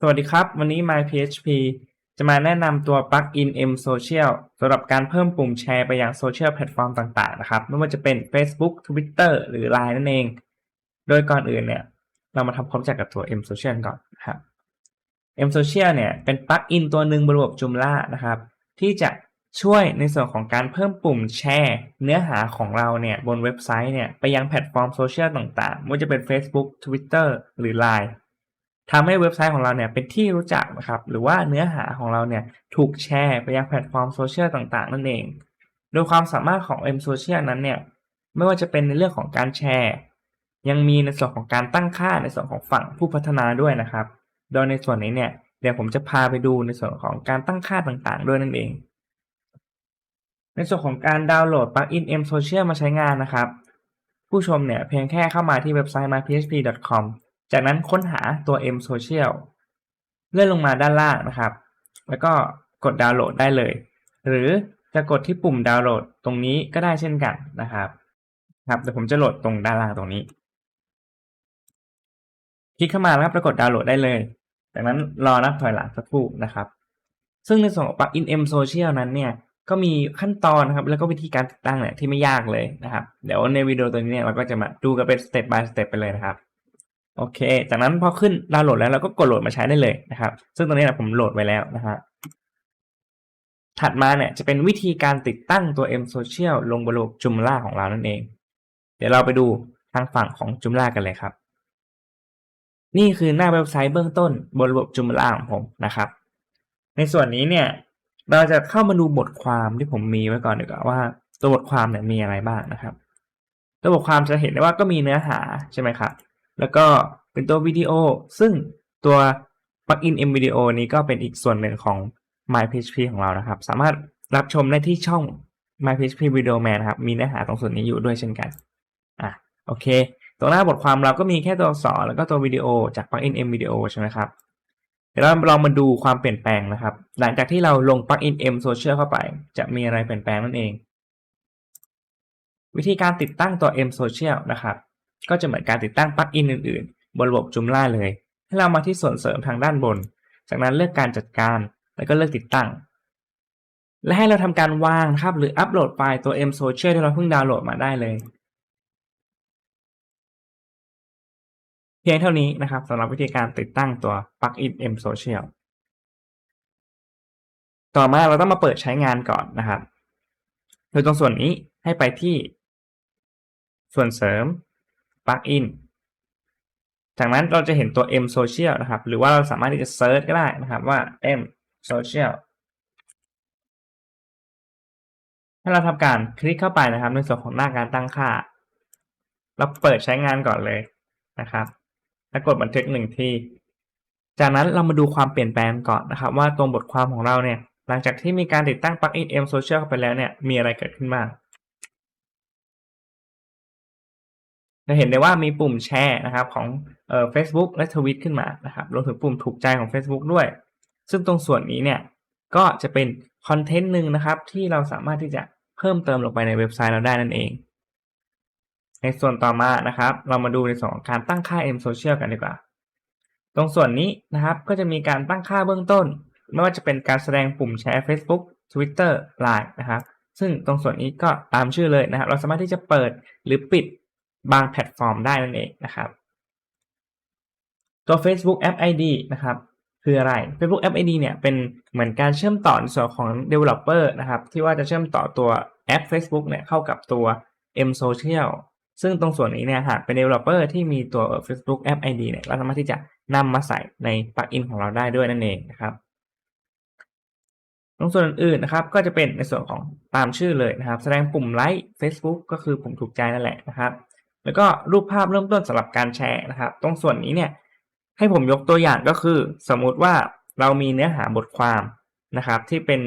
สวัสดีครับ วันนี้ MyPHP จะมาแนะนำตัว Plugin M Social สำหรับการเพิ่มปุ่มแชร์ไปยังโซเชียลแพลตฟอร์มต่างๆนะครับ ไม่ว่าจะเป็น Facebook Twitter หรือ Line นั่นเอง โดยก่อนอื่นเนี่ย เรามาทำความรู้จักกับตัว M Social ก่อนนะครับ M Social เนี่ย เป็นปลั๊กอินตัวหนึ่งบนระบบ Joomla นะครับ ที่จะช่วยในส่วนของการเพิ่มปุ่มแชร์ เนื้อหาของเราเนี่ยบนเว็บไซต์เนี่ยไปยังแพลตฟอร์มโซเชียลต่างๆไม่ว่าจะเป็น Facebook Twitter หรือ Line ทำให้เว็บไซต์ของเราเนี่ยเป็นที่รู้จักนะครับหรือว่าเนื้อหาของเราเนี่ยถูกแชร์ไปยังแพลตฟอร์มโซเชียลต่างๆ นั่นเอง โดยความสามารถของ M Social นั้นเนี่ยไม่ว่าจะเป็นในเรื่องของการแชร์ ยังมีในส่วนของการตั้งค่าในส่วนของฝั่งผู้พัฒนาด้วยนะครับ โดยในส่วนนี้เนี่ยเดี๋ยวผมจะพาไปดูในส่วนของการตั้งค่าต่างๆ ด้วยนั่นเอง ในส่วนของการดาวน์โหลดปลั๊กอิน M Social มาใช้งานนะครับ ผู้ชมเนี่ยเพียงแค่เข้ามาที่เว็บไซต์ myphp.com จากนั้นค้นหาตัว M Social เลื่อนลงมาด้านล่างนะครับ แล้วก็กดดาวน์โหลดได้เลย หรือจะกดที่ปุ่มดาวน์โหลดตรงนี้ก็ได้เช่นกันนะครับครับเดี๋ยวผมจะโหลดตรงด้านล่างตรงนี้ คลิกเข้ามาแล้วครับปรากฏดาวน์โหลดได้เลย จากนั้นรอนับถอยหลังสักครู่นะครับ ซึ่งในส่วนของ plugin M Social นั้นเนี่ยก็มีขั้นตอนนะครับ แล้วก็วิธีการติดตั้งเนี่ยที่ไม่ยากเลยนะครับ เดี๋ยวในวิดีโอตัวนี้เนี่ยเราก็จะมาดูกันเป็นสเต็ป by สเต็ปไปเลยนะครับ โอเค จากนั้นพอขึ้นดาวน์โหลดแล้วเราก็กดโหลดมาใช้ได้เลยนะครับ ซึ่งตรงนี้นะผมโหลดไว้แล้วนะฮะถัดมาเนี่ยจะเป็นวิธีการติดตั้งตัว M Social ลงบนระบบ Joomla ของเรานั่นเอง เดี๋ยวเราไปดูทางฝั่งของ Joomla กันเลยครับ นี่คือหน้าเว็บไซต์เบื้องต้นบนระบบ Joomla ของผมนะครับ ในส่วนนี้เนี่ยเราจะเข้ามาดูบทความที่ผมมีไว้ก่อนดีกว่าว่าตัวบทความเนี่ยมีอะไรบ้างนะครับ ตัวบทความจะเห็นได้ว่าก็มีเนื้อหาใช่ไหมครับ แล้วก็เป็นตัววิดีโอ ซึ่งตัว plugin M Video นี้ก็เป็นอีกส่วนหนึ่งของ MyPHP ของเรานะครับ สามารถรับชมได้ที่ช่อง MyPHP Video Man นะครับ มีเนื้อหาตรงส่วนนี้อยู่ด้วยเช่นกัน อะ โอเคตัวหน้าบทความเราก็มีแค่ตัวสอแล้วก็ตัววิดีโอจาก plugin M Video ใช่ไหมครับ เดี๋ยวเราลองมาดูความเปลี่ยนแปลงนะครับ หลังจากที่เราลง plugin M Social เข้าไป จะมีอะไรเปลี่ยนแปลงนั่นเอง วิธีการติดตั้งตัว M Social นะครับ ก็จะเหมือนการติดตั้งปลั๊กอินอื่นๆ บนระบบ Joomla เลย ให้เรามาที่ส่วนเสริมทางด้านบน จากนั้นเลือกการจัดการ แล้วก็เลือกติดตั้ง และให้เราทำการวางครับหรืออัปโหลดไฟล์ตัว M Social ที่เราเพิ่งดาวน์โหลดมาได้เลย เพียงเท่านี้นะครับสำหรับวิธีการติดตั้งตัวปลั๊กอิน M Social ต่อมาเราต้องมาเปิดใช้งานก่อนนะครับโดยตรงส่วนนี้ให้ไปที่ ส่วนเสริม plugin จากนั้นเราจะเห็นตัว M Social นะครับ หรือว่าเราสามารถที่จะเซิร์ชก็ได้นะครับว่า M Social ให้เราทำการคลิกเข้าไปนะครับ ในส่วนของหน้าการตั้งค่า เราเปิดใช้งานก่อนเลยนะครับ แล้วกดบันทึกหนึ่งที จากนั้นเรามาดูความเปลี่ยนแปลงก่อนนะครับ ว่าตรงบทความของเราเนี่ย หลังจากที่มีการติดตั้ง plugin M Social เข้าไปแล้วเนี่ย มีอะไรเกิดขึ้นบ้าง จะเห็นได้ว่ามีปุ่มแชร์นะครับของเอ่อ Facebook และทวิตขึ้นมานะครับรวมถึงปุ่มถูกใจของ Facebook ด้วย ซึ่งตรงส่วนนี้เนี่ยก็จะเป็นคอนเทนต์หนึ่งนะครับที่เราสามารถที่จะเพิ่มเติมลงไปในเว็บไซต์เราได้นั่นเอง ในส่วนต่อมานะครับ เรามาดูในส่วนของการตั้งค่า M Social กันดีกว่า ตรงส่วนนี้นะครับก็จะมีการตั้งค่าเบื้องต้น ไม่ว่าจะเป็นการแสดงปุ่มแชร์ Facebook Twitter Line นะครับ ซึ่งตรงส่วนนี้ก็ตามชื่อเลยนะครับ เราสามารถที่จะเปิดหรือปิด บางแพลตฟอร์มได้นั่นเองนะครับตัว Facebook App ID นะครับคืออะไร Facebook App ID เนี่ยเป็นเหมือนการเชื่อมต่อในส่วนของ Developer นะครับที่ว่าจะเชื่อมต่อตัวแอป Facebook เนี่ยเข้ากับตัว M Social ซึ่งตรงส่วนนี้เนี่ยหากเป็น Developer ที่มีตัว Facebook App ID เนี่ยเราสามารถที่จะนำมาใส่ในปลักอินของเราได้ด้วยนั่นเองนะครับตรงส่วนอื่นนะครับก็จะเป็นในส่วนของตามชื่อเลยนะครับ แสดงปุ่มไลค์ Facebook ก็คือปุ่มถูกใจนั่นแหละนะครับ แล้วก็รูปภาพเริ่มต้นสำหรับการแชร์นะครับ ตรงส่วนนี้เนี่ยให้ผมยกตัวอย่างก็คือ สมมุติว่าเรามีเนื้อหาบทความนะครับ ที่เป็น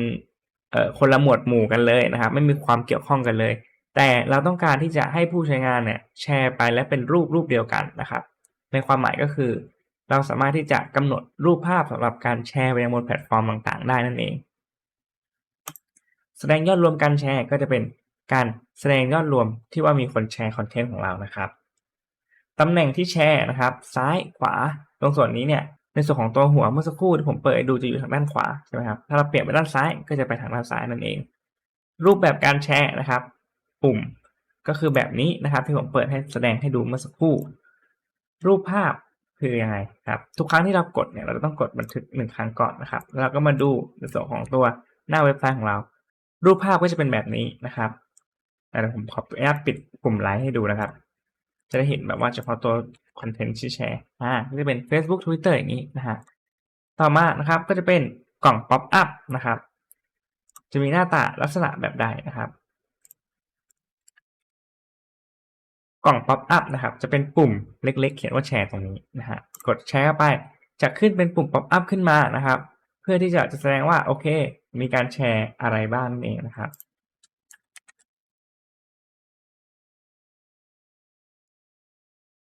คนละหมวดหมู่กันเลยนะครับ ไม่มีความเกี่ยวข้องกันเลย แต่เราต้องการที่จะให้ผู้ใช้งานเนี่ยแชร์ไปและเป็นรูปรูปเดียวกันนะครับ ในความหมายก็คือ เราสามารถที่จะกำหนดรูปภาพสำหรับการแชร์ไปยังบนแพลตฟอร์มต่างๆ ได้นั่นเอง แสดงยอดรวมการแชร์ก็จะเป็น การแสดงยอดรวมที่ว่ามีคนแชร์คอนเทนต์ของเรานะครับตำแหน่งที่แชร์นะครับ ซ้ายขวาตรงส่วนนี้เนี่ยในส่วนของตัวหัวเมื่อสักครู่ที่ผมเปิดดูจะอยู่ทางด้านขวาใช่ไหมครับถ้าเราเปลี่ยนไปด้านซ้ายก็จะไปทางด้านซ้ายนั่นเอง รูปแบบการแชร์นะครับ ปุ่มก็คือแบบนี้นะครับที่ผมเปิดให้แสดงให้ดูเมื่อสักครู่ รูปภาพคือยังไงครับ ทุกครั้งที่เรากดเนี่ยเราจะต้องกดบันทึกหนึ่งครั้งก่อนนะครับแล้วเราก็มาดูในส่วนของตัวหน้าเว็บไซต์ของเรา รูปภาพก็จะเป็นแบบนี้นะครับ เดี๋ยวผมขอแอนุญาตปิดปุ่มไลค์ให้ดูนะครับ จะได้เห็นแบบว่าเฉพาะตัวคอนเทนต์ที่แชร์อ่าก็จะเป็น Facebook Twitter อย่างนี้นะฮะต่อมานะครับก็จะเป็นกล่องป๊อปอัพนะครับ จะมีหน้าตาลักษณะแบบใดนะครับ กล่องป๊อปอัพนะครับ จะเป็นปุ่มเล็ก ๆ เขียนว่าแชร์ตรงนี้นะฮะกดแชร์เข้าไปจะขึ้นเป็นปุ่มป๊อปอัพขึ้นมานะครับ เพื่อที่จะจะแสดงว่าโอเค มีการแชร์อะไรบ้างนั่นเองนะครับ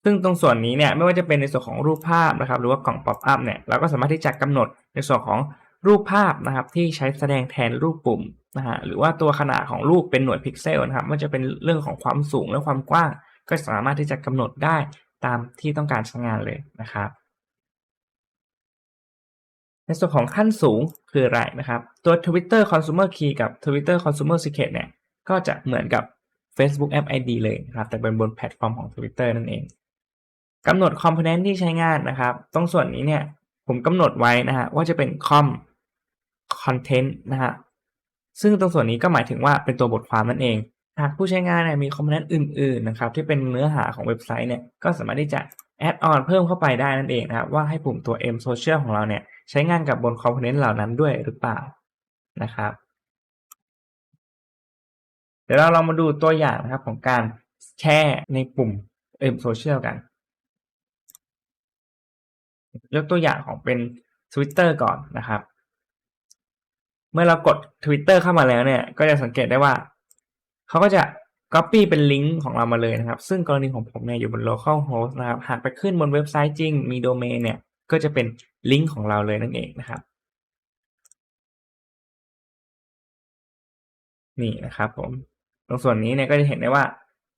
ซึ่งตรงส่วนนี้เนี่ยไม่ว่าจะเป็นในส่วนของรูปภาพนะครับ หรือว่ากล่องป๊อปอัพเนี่ยเราก็สามารถที่จะกำหนดในส่วนของรูปภาพนะครับ ที่ใช้แสดงแทนรูปปุ่มนะฮะหรือว่าตัวขนาดของรูปเป็นหน่วยพิกเซลนะครับมันจะเป็นเรื่องของความสูงและความกว้าง ก็สามารถที่จะกำหนดได้ตามที่ต้องการใช้งานเลยนะครับ ในส่วนของขั้นสูงคืออะไรนะครับ ตัว Twitter Consumer Key กับ Twitter Consumer Secret เนี่ยก็จะเหมือนกับ Facebook App ID เลยนะครับ แต่เป็นบนแพลตฟอร์มของ Twitter นั่นเอง กำหนดคอมโพเนนต์ที่ใช้งานนะครับ ตรงส่วนนี้เนี่ยผมกำหนดไว้นะฮะว่าจะเป็น com content นะฮะซึ่งตรงส่วนนี้ก็หมายถึงว่าเป็นตัวบทความนั่นเอง หากผู้ใช้งานเนี่ยมีคอมโพเนนต์อื่นๆนะครับที่เป็นเนื้อหาของเว็บไซต์เนี่ยก็สามารถที่จะแอดออนเพิ่มเข้าไปได้นั่นเองนะครับว่าให้ปุ่มตัว M Social ของเราเนี่ยใช้งานกับบนคอมโพเนนต์เหล่านั้นด้วยหรือเปล่านะครับเดี๋ยวเราลองมาดูตัวอย่างนะครับของการแชร์ในปุ่ม M Social กัน ยกตัวอย่างของเป็น Twitter ก่อนนะครับ เมื่อเรากด Twitter เข้ามาแล้วเนี่ย ก็จะสังเกตได้ว่า เขาก็จะ Copy เป็นลิงก์ของเรามาเลยนะครับ ซึ่งกรณีของผมเนี่ยอยู่บน local host นะครับ หากไปขึ้นบนเว็บไซต์จริง มีโดเมนเนี่ย ก็จะเป็นลิงก์ของเราเลยนั่นเองนะครับ นี่นะครับผม ตรงส่วนนี้เนี่ยก็จะเห็นได้ว่า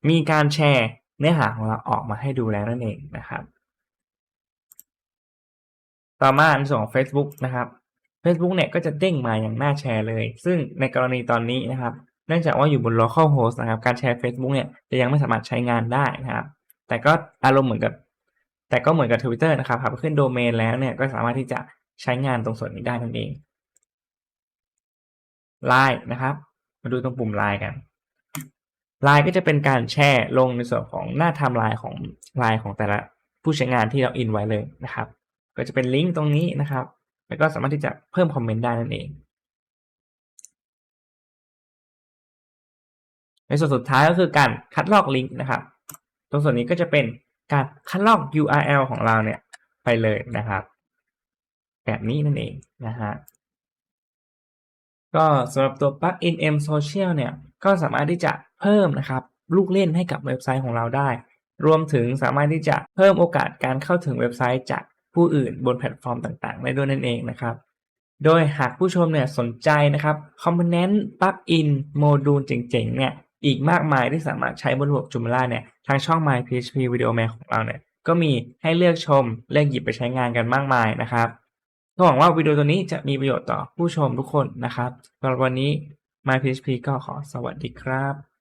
มีการแชร์เนื้อหาของเราออกมาให้ดูแล้วนั่นเองนะครับ ต่อมาในส่วนของ Facebook นะครับ Facebook เนี่ยก็จะเด้งมาอย่างหน้าแชร์เลย ซึ่งในกรณีตอนนี้นะครับ เนื่องจากว่าอยู่บน local host นะครับ การแชร์ Facebook เนี่ยจะยังไม่สามารถใช้งานได้นะครับ แต่ก็อารมณ์เหมือนกับ แต่ก็เหมือนกับ Twitter นะครับหากขึ้นโดเมนแล้วเนี่ยก็สามารถที่จะใช้งานตรงส่วนนี้ได้นั่นเอง Line นะครับ มาดูตรงปุ่ม Line กัน Line ก็จะเป็นการแชร์ลงในส่วนของหน้าไทม์ไลน์ของ Line ของแต่ละผู้ใช้งานที่เราอินไว้เลยนะครับ ก็จะเป็นลิงก์ตรงนี้นะครับ แล้วก็สามารถที่จะเพิ่มคอมเมนต์ได้นั่นเอง ในส่วนสุดท้ายก็คือการคัดลอกลิงก์นะครับ ตรงส่วนนี้ก็จะเป็นการคัดลอก URL ของเราเนี่ยไปเลยนะครับ แบบนี้นั่นเองนะฮะก็สำหรับตัว plugin M Social เนี่ยก็สามารถที่จะเพิ่มนะครับ ลูกเล่นให้กับเว็บไซต์ของเราได้ รวมถึงสามารถที่จะเพิ่มโอกาสการเข้าถึงเว็บไซต์จาก ผู้อื่นบนแพลตฟอร์มต่างๆ ได้ด้วยนั่นเองนะครับ โดยหากผู้ชมเนี่ยสนใจนะครับ Component Plugin โมดูลเจ๋งๆเนี่ยอีกมากมายที่สามารถใช้บนระบบ Joomla เนี่ยทางช่อง My PHP Video Man ของเราเนี่ยก็มีให้เลือกชมเลือกหยิบไปใช้งานกันมากมายนะครับก็หวังว่าวิดีโอตัวนี้จะมีประโยชน์ต่อผู้ชมทุกคนนะครับสำหรับวันนี้ My PHP ก็ขอสวัสดีครับ